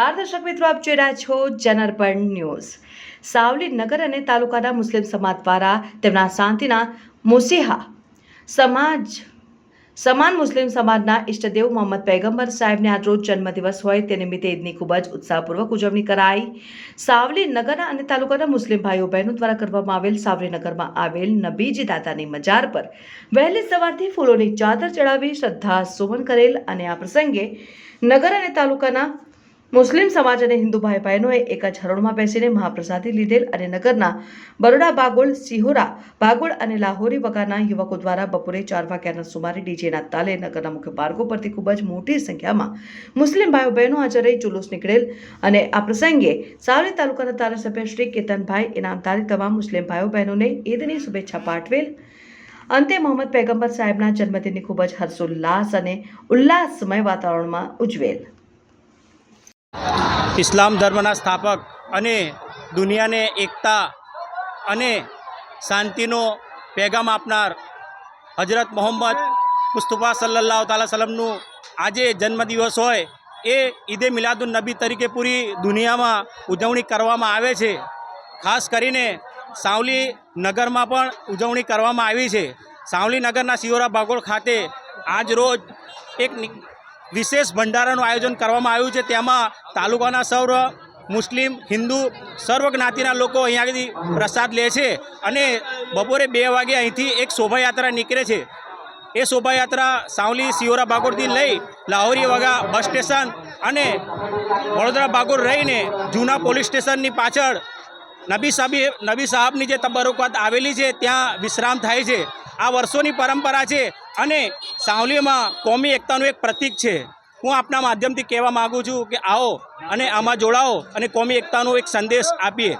નમસ્કાર, દર્શક મિત્રો, આપ જોઈ રહ્યા છો જનરપણ ન્યૂઝ સાવલી નગર અને તાલુકાના મુસ્લિમ સમાજ દ્વારા તેમના શાંતિના મોસીહા સમાજ, સમાન મુસ્લિમ સમાજના ઈષ્ટદેવ મોહમ્મદ પૈગંબર સાહેબને આજ રોજ જન્મદિવસ હોય તે નિમિત્તે ઈદની ખૂબ જ ઉત્સાહપૂર્વક ઉજવણી કરાઈ. સાવલી નગરના અને તાલુકાના મુસ્લિમ ભાઈઓ બહેનો દ્વારા કરવામાં આવેલ સાવલી નગરમાં આવેલ નબીજી દાદાની મજાર પર વહેલી સવારથી ફૂલોની ચાદર ચડાવી શ્રદ્ધા સુમન કરેલ અને આ પ્રસંગે નગર અને તાલુકાના મુસ્લિમ સમાજ અને હિન્દુ ભાઈ બહેનોએ એક જ હરોળમાં બેસીને મહાપ્રસાદી લીધેલ અને નગરના બરોડા બાગોળ સિહોરા બાગોળ અને લાહોરી વગાના યુવકો દ્વારા બપોરે ચાર વાગ્યાના સુમારે ડીજેના તાલે નગરના મુખ્ય માર્ગો પરથી ખૂબ જ મોટી સંખ્યામાં મુસ્લિમ ભાઈઓ બહેનો હાજર રહી જુલુસ નીકળેલ અને આ પ્રસંગે સાવલી તાલુકાના ધારાસભ્ય શ્રી કેતનભાઈ ઇનામદારી તમામ મુસ્લિમ ભાઈઓ બહેનોને ઈદની શુભેચ્છા પાઠવેલ. અંતે મોહમ્મદ પૈગંબર સાહેબના જન્મદિનની ખૂબ જ હર્ષોલ્લાસ અને ઉલ્લાસમય વાતાવરણમાં ઉજવેલ. ઇસ્લામ ધર્મના સ્થાપક અને દુનિયાને એકતા અને શાંતિનો પેગામ આપનાર હજરત મોહમ્મદ મુસ્તફા સલ્લાહ તાલા સલમનું આજે જન્મદિવસ હોય એ ઈદે મિલાદુલ નબી તરીકે પૂરી દુનિયામાં ઉજવણી કરવામાં આવે છે. ખાસ કરીને સાવલી નગરમાં પણ ઉજવણી કરવામાં આવી છે. સાવલી નગરના સિયોરા બાગોળ ખાતે આજ રોજ એક વિશેષ ભંડારાનું આયોજન કરવામાં આવ્યું છે. તેમાં તાલુકાના સૌર, મુસ્લિમ, હિન્દુ સર્વ જ્ઞાતિના લોકો અહીંયાથી પ્રસાદ લે છે અને બપોરે બે વાગે અહીંથી એક શોભાયાત્રા નીકળે છે. એ શોભાયાત્રા સાવલી સિયોરા બાગોરથી લઈ લાહોરી વગા બસ સ્ટેશન અને વડોદરા બાગોર રહીને જૂના પોલીસ સ્ટેશનની પાછળ નબી સાહેબ નબી સાહેબની જે તબરકાત આવેલી છે, ત્યાં વિશ્રામ થાય છે. આ વર્ષોની પરંપરા છે અને સાવલીમાં કોમી એકતાનું એક પ્રતીક છે. હું આપના માધ્યમથી કહેવા માગું છું કે આવો અને આમાં જોડાઓ અને કોમી એકતાનો એક સંદેશ આપીએ.